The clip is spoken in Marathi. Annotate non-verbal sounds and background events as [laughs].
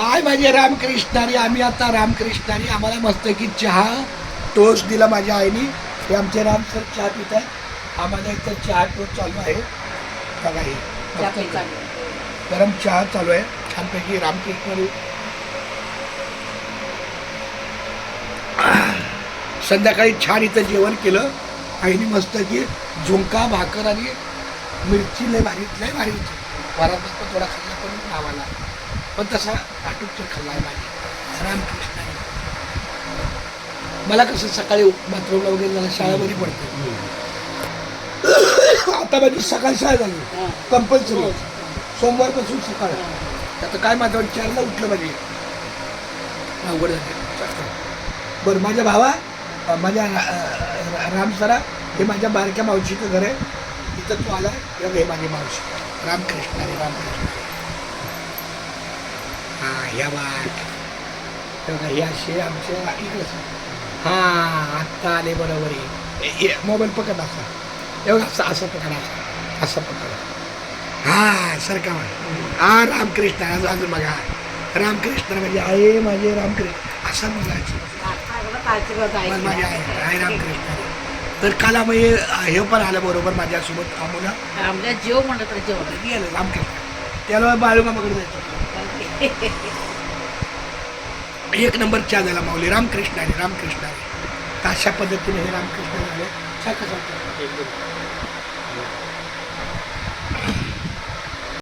आय माझे रामकृष्णारी आम्ही आता रामकृष्णारी आम्हाला मस्त की चहा टोस्ट दिला माझ्या आईने. हे आमचे राम सर चहा पित आहेत आम्हाला इथं चहा टोस्ट चालू आहे. बघा हे. गरम चहा चालू आहे. छानपैकी रामकृष्णारी संध्याकाळी छान इथं जेवण केलं. आईने मस्त की झुंका भाकर आणि मिरची लय भारी लय भारी होती. वरात थोडा खाल्ला पण नावाला. पण तसा आटूपचर खाल्ला माझी रामकृष्णाने मला कसं सकाळी बाथरूमला वगैरे झालं शाळा बरी पडते. आता माझी सकाळ शाळा झाली. हा. कंपल्सरी. सोमवारपासून सकाळ. आता काय माझं चारला उठलं पाहिजे. अवघड झाले. बरं माझ्या भावा माझ्या अं, रामसरा हे माझ्या बारक्या मावशीचं घर आहे. इथं तू आला हे माझी मावशी. रामकृष्ण रे रामकृष्ण हा या बाग हे बघा, हे असे आमचे इकडंच हा आत्ता आले बरोबर. आहे मोबाईल पकड असा. एवढं असं असं पकडा असं. असं पकड. हा सारखा हा रामकृष्ण अजून अजून बघा. रामकृष्ण म्हणजे आहे माझे रामकृष्ण. असं. पण माझे आहे रामकृष्ण. तर काल आम्ही हे पण आलं बरोबर माझ्यासोबत आम्हाला आमच्या जीव म्हणत तर जेवण आलं रामकृष्ण. त्याला बाळूमामाकडे जायचं [laughs] एक नंबर चहा झाला माऊली. रामकृष्ण आहे रामकृष्ण आहे. अशा पद्धतीने हे रामकृष्ण झाले. चहा